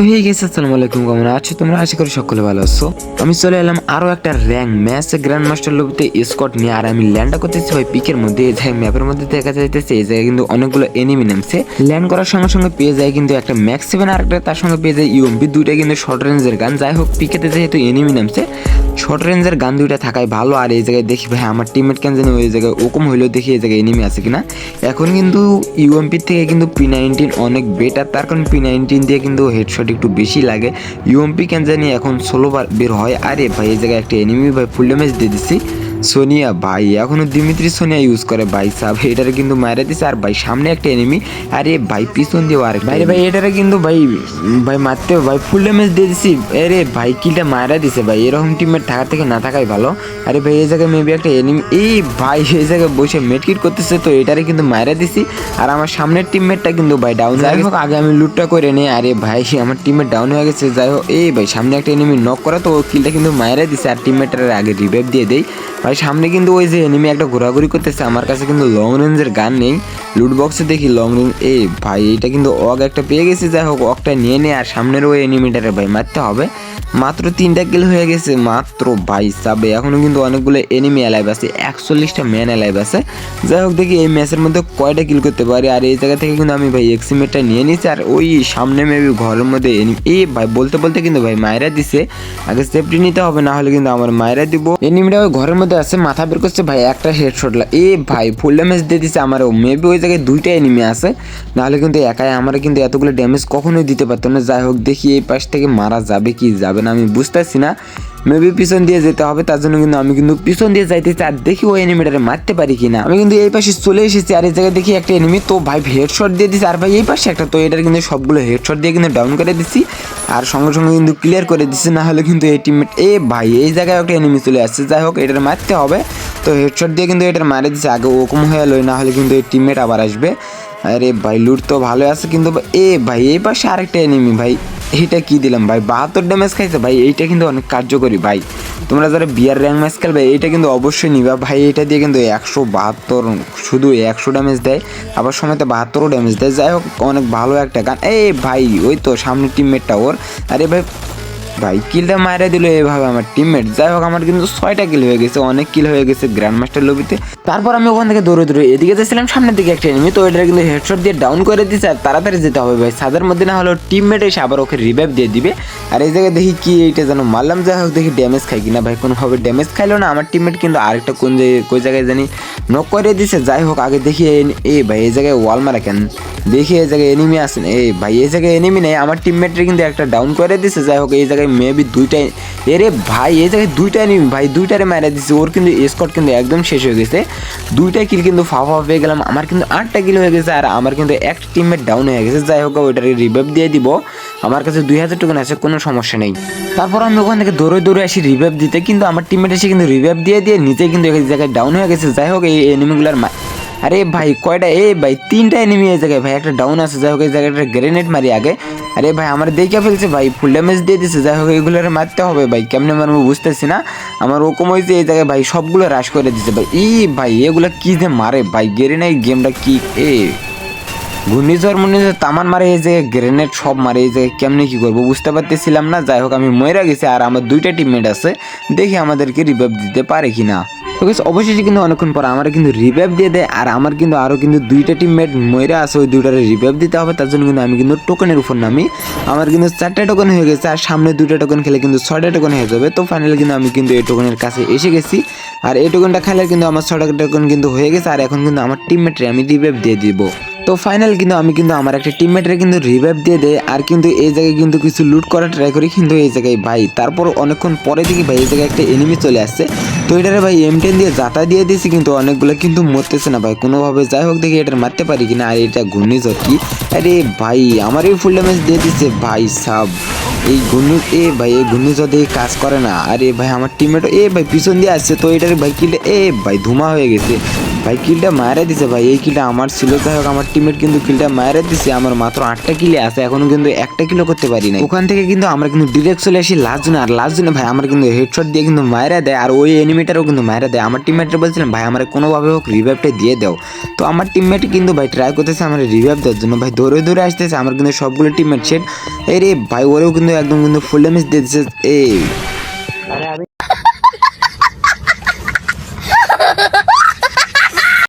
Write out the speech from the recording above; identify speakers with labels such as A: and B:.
A: তো হে গেছে আসসালামু আলাইকুম, কেমন আছো তোমরা? আশা করি সকলে ভালো আছো। আমি চলে এলাম আরও একটা র্যাঙ্ক ম্যাচে। গ্র্যান্ড মাস্টার লবিতে স্কট নিয়ে আর আমি ল্যান্ড করতেছি। ভাই পিকের মধ্যে, এই জায়গায় ম্যাপের মধ্যে দেখা যাইতেছে, এই জায়গায় কিন্তু অনেকগুলো এনিমি নামছে। ল্যান্ড করার সঙ্গে সঙ্গে পেয়ে যায় কিন্তু একটা ম্যাক্স সেভেন আর একটা, তার সঙ্গে পেয়ে যায় ইউএমপি দুইটা কিন্তু শর্ট রেঞ্জের গান যাই হোক পিকেতে যেহেতু এনিমি নামছে শর্ট রেঞ্জের গান দুইটা থাকাই ভালো, আর এই জায়গায় দেখি ভাই, আমার টিমমেট কেন জানি ওই জায়গায় ওকম হইলেও দেখি এই জায়গায় এনিমি আছে কিনা। এখন কিন্তু ইউএমপি থেকে কিন্তু পি নাইনটিন অনেক বেটার তার কারণ পি নাইনটিন দিয়ে কিন্তু হেডশট একটু বেশি লাগে। ইউএমপি কেন জানি এখন ষোলো বার বের হয়। আরে ভাই, এই জায়গায় একটা এনিমি ভাই ফুল ড্যামেজ দিয়ে দিচ্ছি সোনিয়া ভাই এখনও দিমিত্রি সোনিয়া ইউজ করে। ভাই সাব এটারে কিন্তু মারা দিছে। আর ভাই সামনে একটা এনিমি আরে ভাই পিছন দিয়ে আর ভাই ভাই এটারে কিন্তু ভাই ভাই মারতে ভাই ফুল ড্যামেজ দিয়ে দিছি। আরে ভাই কিলটা মারা দিছে ভাই। এরকম টিমের থাকার থেকে না থাকাই ভালো। আরে ভাই এই জায়গায় মেবি একটা এনিমি এই ভাই এই জায়গায় বসে মেটকিট করতেছে তো এটারে কিন্তু মারা দিছি। আর আমার সামনের টিমমেটটা কিন্তু ভাই ডাউন যাই হোক আগে আমি লুটটা করে নিই। আরে ভাই আমার টিমমেট ডাউন হয়ে গেছে। যাই হোক এই ভাই সামনে একটা এনিমি নক করা তো ও কিলটা কিন্তু মারা দিছে। আর টিমমেটের আগে রিভাইভ দিয়ে দেই। ভাই, সামনে কিন্তু ওই যে এনিমি একটা ঘোরাঘুরি করতেছে। আমার কাছে কিন্তু লং রেঞ্জের গান নেই। লুট বক্সে দেখি লং রেঞ্জ এ ভাই, এটা কিন্তু অগ একটা পেয়ে গেছে, যাই হোক, অগটা নিয়ে নে আর সামনের ওই এনিমিটারে ভাই, মারতে হবে। মাত্র তিনটা কিল হয়ে গেছে, মাত্র ভাই সাবে। এখনও কিন্তু অনেকগুলো এনিমি অ্যালাইভ আছে, একচল্লিশটা ম্যান অ্যালাইভ আছে। যাই হোক দেখি এই ম্যাচের মধ্যে কয়টা কিল করতে পারি, আর এই জায়গা থেকে কিন্তু আমি ভাই এক্সিমেটটা নিয়ে নিচ্ছি আর ওই সামনে মেবি ঘরের মধ্যে enemy- এই ভাই, বলতে বলতে কিন্তু ভাই মায়েরা দিছে। আগে সেফটি নিতে হবে, না হলে কিন্তু আমার মায়েরা দিব। এনিমিটা ওই ঘরের মধ্যে আছে, মাথা বের করছে, ভাই একটা হেড হেডশট এ ভাই ফুল ড্যামেজ দিয়ে দিছে আমার মেবি ওই জায়গায় দুইটা এনিমি আছে নাহলে কিন্তু একাই, আমার কিন্তু এতগুলো ড্যামেজ কখনোই দিতে পারতো না। যাই হোক দেখি এই পাশ থেকে মারা যাবে কি যাবে না, আমি বুঝতেছি না। মেবি পিছন দিয়ে যেতে হবে, তার জন্য কিন্তু আমি কিন্তু পিছন দিয়ে যাইতেছি আর দেখি ওই এনিমিটারে মারতে পারি কিনা। আমি কিন্তু এই পাশে চলে এসেছি আর এই জায়গায় দেখি একটা এনিমি তো ভাই হেডশট দিয়ে দিছি। আর ভাই এই পাশে একটা, তো এটার কিন্তু সবগুলো হেডশট দিয়ে কিন্তু ডাউন করে দিচ্ছি আর সঙ্গে সঙ্গে কিন্তু ক্লিয়ার করে দিচ্ছি না হলে কিন্তু এই টিমমেট এ ভাই, এই জায়গায় একটা এনিমি চলে আসছে। যাই হোক, এটার মারতে হবে। তো হেডশট দিয়ে কিন্তু এটার মারে দিচ্ছে আগে ওরকম হয়ে লই না হলে কিন্তু এই টিমমেট আবার আসবে। আরে ভাই লুট তো ভালো আছে, কিন্তু এ ভাই, এই পাশে আরেকটা এনিমি ভাই। এইটা কি দিলাম ভাই? বাহাত্তর ড্যামেজ খাইছে? ভাই, এইটা কিন্তু অনেক কার্যকরী ভাই। তোমরা যারা বিয়ার র্যাঙ্ক ম্যাচ খেলবে, এইটা কিন্তু অবশ্যই নিবা। ভাই এটা দিয়ে কিন্তু একশো বাহাত্তর, শুধু একশো ড্যামেজ দেয়, আবার সময়তে বাহাত্তরও ড্যামেজ দেয়। যাই হোক, অনেক ভালো একটা গান। এই ভাই, ওই তো সামনে টিমমেটটা ওর। আরে ভাই ভাই কিলটা মারা দিল এভাবে আমার টিমমেট যাই হোক, আমার কিন্তু ছয়টা কিল হয়ে গেছে, অনেক কিল হয়ে গেছে গ্র্যান্ড মাস্টার লবিতে তারপর আমি ওখান থেকে দৌড়ে দৌড়ে এদিকে যাচ্ছিলাম, সামনের দিকে একটা এনিমি তো এটা কিন্তু হেডশট দিয়ে ডাউন করে দিচ্ছে আর তাড়াতাড়ি যেতে হবে ভাই। সাদের মধ্যে না হলেও টিমমেট এসে আবার ওকে রিভাইভ দিয়ে দিবে। আর এই জায়গায় দেখি কি, এইটা যেন মারলাম, যাই হোক, দেখি ড্যামেজ খাই কিনা ভাই। কোনোভাবে ড্যামেজ খাইলো না, আমার টিমমেট কিন্তু আরেকটা কোন জায়গায় কোন জায়গায় জানি নক করে দিছে। যাই হোক, আগে দেখি এই ভাই, এই জায়গায় ওয়াল মারা কেন? দেখি এই জায়গায় এনিমি আসেন এই ভাই, এই জায়গায় এনিমি নেই, আমার টিমমেটরে কিন্তু একটা ডাউন করে দিছে। যাই হোক, এই জায়গায় মেবি দুইটাই এরে ভাই, এই জায়গায় দুইটা এনিমি ভাই, দুইটারে মারা দিছে। ওর কিন্তু স্কট কিন্তু একদম শেষ হয়ে গেছে। দুইটা কিল কিন্তু ফাফা পেয়ে গেলাম। আমার কিন্তু আটটা কিল হয়ে গেছে আর আমার কিন্তু একটা টিমমেট ডাউন হয়ে গেছে। যাই হোক, ওইটারে রিভাইভ দিয়ে দিব। আমার কাছে দুই হাজার টোকেন আছে, কোনো সমস্যা নেই। তারপর আমি ওখান থেকে দৌড়ে দৌড়ে আসি রিভাইভ দিতে। কিন্তু আমার টিমমেট এসে কিন্তু রিভাইভ দিয়ে দিয়ে নিচে কিন্তু এক জায়গায় ডাউন হয়ে গেছে। যাই হোক, এই এনিমিগুলার আরে ভাই, কয়টা? এ ভাই, তিনটা এনিমি এই জায়গায় ভাই, একটা ডাউন আছে, যাই হোক, এই জায়গায় একটা গ্রেনেড মারি আগে। আরে ভাই, আমার দেখে ফেলছে ভাই ফুল ড্যামেজ দিয়ে দিছে, যাই হোক, এগুলোর মারতে হবে ভাই, কেমনে মারবো বুঝতেছি না। আমার ওরকম হয়েছে, এই জায়গায় ভাই, সবগুলো রাশ করে দিছে ভাই। ই ভাই, এগুলো কি যে মারে ভাই গ্রেনেড গেমটা কি? এ, ঘূর্ণিঝড় মুর্ণিঝড় তামান মারে এই যে গ্রেনেড সব মারে, এই যে কেমনে কি করব বুঝতে পারতেছিলাম না। যাই হোক, আমি ময়রা গেছি, আর আমার দুইটা টিমমেট আছে, দেখি আমাদেরকে রিভাইভ দিতে পারে কিনা। তো গেছে অবশেষে কিন্তু অনেকক্ষণ পর আমার কিন্তু রিভাইভ দিয়ে দেয়, আর আমার কিন্তু আরও কিন্তু দুইটা টিমমেট ময়রা আছে, ওই দুইটারে রিভাইভ দিতে হবে, তার জন্য কিন্তু আমি কিন্তু টোকেনের উপর নামি। আমার কিন্তু চারটা টোকেন হয়ে গেছে, আর সামনে দুইটা টোকেন খেলে কিন্তু ছয়টা টোকেন হয়ে যাবে। তো ফাইনালি কিন্তু আমি কিন্তু এই টোকেনের কাছে এসে গেছি, আর এই টোকেনটা খেলে কিন্তু আমার ছটা টোকেন কিন্তু হয়ে গেছে, আর এখন কিন্তু আমার টিমমেটরে আমি রিভাইভ দিয়ে দিব। তো ফাইনাল কিন্তু আমি কিন্তু আমার একটা টিমমেটের কিন্তু রিভাইভ দিয়ে দেয়, আর কিন্তু এই জায়গায় কিন্তু কিছু লুট করার ট্রাই করি কিন্তু এই জায়গায় ভাই। তারপর অনেকক্ষণ পরে দেখি ভাই এই জায়গায় একটা এনিমি চলে আসছে। তো এটারে ভাই এম টেন দিয়ে যাতা দিয়ে দিয়েছি কিন্তু অনেকগুলো কিন্তু মরতেছে না ভাই। কোনোভাবে যাই হোক দেখি এটার মারতে পারি কিনা, আর এটা ঘূর্ণিঝড় কি? আরে ভাই আমার এই ফুল ড্যামেজ দিয়ে দিচ্ছে ভাই সাব। এই ঘূর্ণি, এ ভাই, এই ঘূর্ণিঝড় দিয়ে কাজ করে না। আরে ভাই, আমার টিমমেট এ ভাই, পিছন দিয়ে আসছে। তো এটার ভাই কিলে, এ ভাই, ধুমা হয়ে গেছে। ভাই, কিলটা মারা দিছে ভাই। এই কিলটা আমার ছিল। যাই হোক, আমার টিমমেট কিন্তু কিলটা মারা দিছে। আমার মাত্র আটটা কিলে আছে। এখনও কিন্তু একটা কিলো করতে পারি না ওখান থেকে কিন্তু আমরা কিন্তু ডিরেক্ট চলে আসি লাস্ট আর লাস্ট জোনে ভাই, আমার কিন্তু হেডশট দিয়ে কিন্তু মারা দেয়। আর ওই এনিমিটারও কিন্তু মারা দেয়। আমার টিমমেটরা বলছিলাম ভাই, আমার কোনোভাবে হোক রিভাইভটা দিয়ে দাও। তো আমার টিমমেট কিন্তু ভাই ট্রাই করতেছে আমার রিভাইভ দেওয়ার জন্য। ভাই, দৌড়ে দৌড়ে আসতেছে। আমার কিন্তু সবগুলো টিমমেট সেট এই রে ভাই, ওরেও কিন্তু একদম কিন্তু ফুল ড্যামেজ দিয়ে দিচ্ছে এই